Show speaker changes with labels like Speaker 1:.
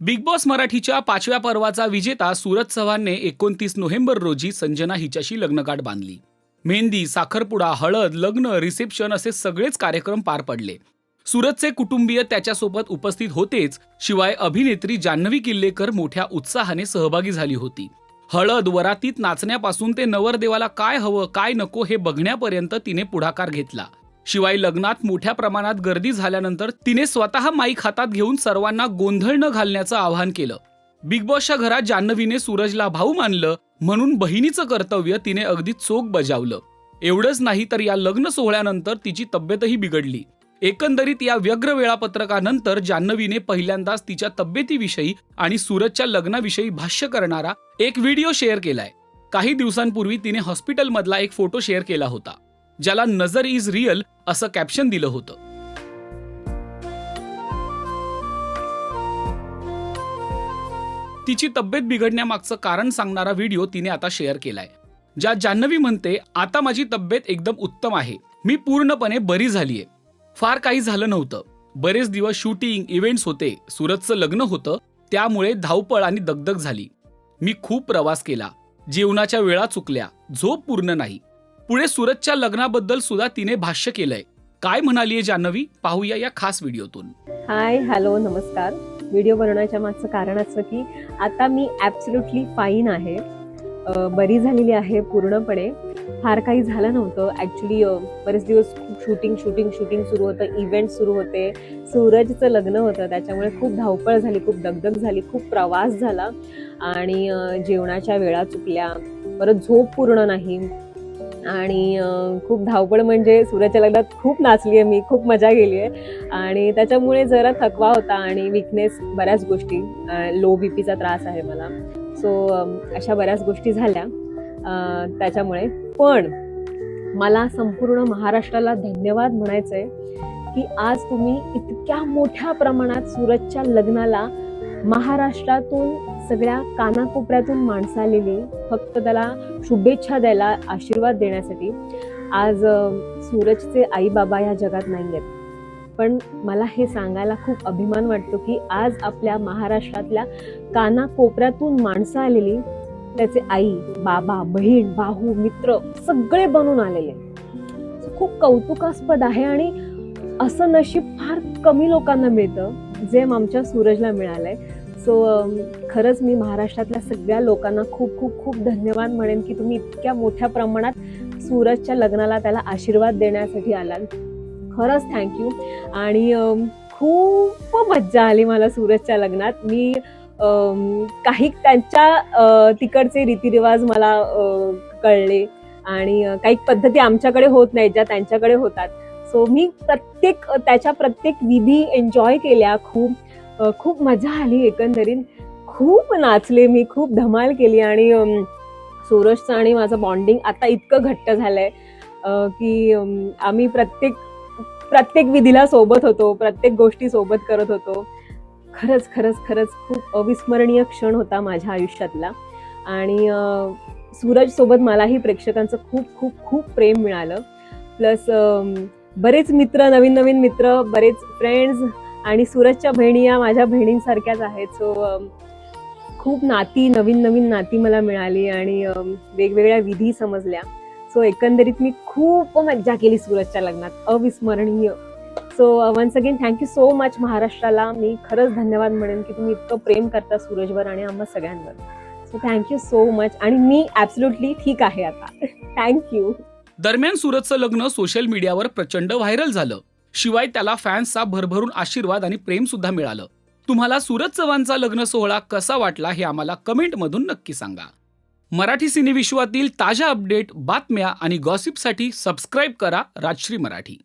Speaker 1: Big boss मराठीच्या पाचव्या पर्वाचा विजेता सूरज चव्हाणने एकोणतीस नोव्हेंबर रोजी संजना हिच्याशी लग्नगाठ बांधली. मेहंदी साखरपुडा हळद लग्न रिसेप्शन असे सगळेच कार्यक्रम पार पडले. सूरजचे कुटुंबीय त्याच्यासोबत उपस्थित होतेच शिवाय अभिनेत्री जान्हवी किल्लेकर मोठ्या उत्साहाने सहभागी झाली होती. हळद वरातीत नाचण्यापासून ते नवरदेवाला काय हवं काय नको हे बघण्यापर्यंत तिने पुढाकार घेतला. शिवाय लग्नात मोठ्या प्रमाणात गर्दी झाल्यानंतर तिने स्वतः माईक हातात घेऊन सर्वांना गोंधळ न घालण्याचं आवाहन केलं. बिग बॉसच्या घरात जान्हवीने सूरजला भाऊ मानलं म्हणून बहिणीचं कर्तव्य तिने अगदी चोख बजावलं. एवढंच नाही तर या लग्न सोहळ्यानंतर तिची तब्येतही बिघडली. एकंदरीत या व्यग्र वेळापत्रकानंतर जान्हवीने पहिल्यांदाच तिच्या तब्येतीविषयी आणि सूरजच्या लग्नाविषयी भाष्य करणारा एक व्हिडिओ शेअर केलाय. काही दिवसांपूर्वी तिने हॉस्पिटलमधला एक फोटो शेअर केला होता. ज्याला नजर इज रिअल असं कॅप्शन दिलं होतं. तिची तब्येत बिघडण्यामागचं कारण सांगणारा व्हिडिओ तिने आता शेअर केलाय. ज्या जान्हवी म्हणते आता माझी तब्येत एकदम उत्तम आहे. मी पूर्णपणे बरी झालीये. फार काही झालं नव्हतं. बरेच दिवस शूटिंग इव्हेंट्स होते सुरतचं लग्न होतं त्यामुळे धावपळ आणि दगदग झाली. मी खूप प्रवास केला. जेवणाच्या वेळा चुकल्या. झोप पूर्ण नाही. पुढे सूरजच्या लग्नाबद्दल सुद्धा तिने भाष्य केलंय. काय म्हणालीये जान्हवी? पाहूया या खास व्हिडिओतून.
Speaker 2: हाय हॅलो नमस्कार. व्हिडिओ बनवण्याच्या मागचं कारण असं की आता मी ॲब्सोल्युटली फाईन आहे. बरी झालेली आहे पूर्णपणे. फार काही झालं नव्हतं. ॲक्च्युली बरेच दिवस खूप शूटिंग शूटिंग शूटिंग सुरू होतं. इव्हेंट सुरू होते. सूरजचं लग्न होतं. त्याच्यामुळे खूप धावपळ झाली खूप दगदग झाली खूप प्रवास झाला. आणि जेवणाच्या वेळा चुकल्या. परत झोप पूर्ण नाही. आणि खूप धावपळ म्हणजे सूर्याच्या लग्नात खूप नाचली आहे मी खूप मजा गेली आहे आणि त्याच्यामुळे जरा थकवा होता आणि विकनेस बऱ्याच गोष्टी लो बी पीचा त्रास आहे मला. सो अशा बऱ्याच गोष्टी झाल्या त्याच्यामुळे. पण मला संपूर्ण महाराष्ट्राला धन्यवाद म्हणायचं आहे की आज तुम्ही इतक्या मोठ्या प्रमाणात सूरजच्या लग्नाला महाराष्ट्रातून सगळ्या कानाकोपऱ्यातून माणसं आलेली फक्त त्याला शुभेच्छा द्यायला आशीर्वाद देण्यासाठी. आज सूरजचे आई बाबा या जगात नाही आहेत पण मला हे सांगायला खूप अभिमान वाटतो की आज आपल्या महाराष्ट्रातल्या कानाकोपऱ्यातून माणसं आलेली त्याचे आई बाबा बहीण भाऊ मित्र सगळे बनून आलेले. खूप कौतुकास्पद आहे आणि असं नशीब फार कमी लोकांना मिळतं. जे आमच्या सूरजला मिळालंय. सो खरंच मी महाराष्ट्रातल्या सगळ्या लोकांना खूप खूप खूप धन्यवाद म्हणेन की तुम्ही इतक्या मोठ्या प्रमाणात सूरजच्या लग्नाला त्याला आशीर्वाद देण्यासाठी आलात. खरंच थँक्यू आणि खूप मज्जा आली मला सूरजच्या लग्नात. मी काही त्यांच्या तिकडचे रीतिरिवाज मला कळले. आणि काही पद्धती आमच्याकडे होत नाहीत ज्या त्यांच्याकडे होतात. सो मी प्रत्येक त्याच्या प्रत्येक विधी एन्जॉय केल्या. खूप खूप मजा आली एकंदरीत. खूप नाचले मी खूप धमाल केली आणि सूरजचं आणि माझं बॉन्डिंग आता इतकं घट्ट झालंय आहे की आम्ही प्रत्येक प्रत्येक विधीला सोबत होतो प्रत्येक गोष्टी सोबत करत होतो. खरंच खरंच खरंच खूप अविस्मरणीय क्षण होता माझ्या आयुष्यातला. आणि सूरजसोबत सूरज सोबत मलाही प्रेक्षकांचं खूप खूप खूप प्रेम मिळालं. प्लस बरेच मित्र नवीन नवीन मित्र बरेच फ्रेंड्स आणि सूरजच्या बहिणी या माझ्या बहिणींसारख्याच आहेत. सो um, खूप नाती नवीन नवीन नाती मला मिळाली आणि um, वेगवेगळ्या विधी समजल्या. सो एकंदरीत मी खूप मज्जा केली सूरजच्या लग्नात. अविस्मरणीय. So once again thank you so much महाराष्ट्राला. मी खरंच धन्यवाद म्हणेन की तुम्ही इतकं प्रेम करता सूरजवर आणि आम्हा सगळ्यांवर. सो थँक्यू सो मच आणि मी ॲब्सोल्युटली ठीक आहे आता. थँक्यू
Speaker 1: दरम्यान सूरजचं लग्न सोशल मीडियावर प्रचंड व्हायरल झालं. शिवाय त्याला फॅन्सचा भरभरून आशीर्वाद आणि प्रेम सुद्धा मिळालं. तुम्हाला सूरज चव्हाणचा लग्न सोहळा कसा वाटला हे आम्हाला कमेंटमधून नक्की सांगा. मराठी सिनेविश्वातील ताज्या अपडेट बातम्या आणि गॉसिपसाठी सबस्क्राईब करा राजश्री मराठी.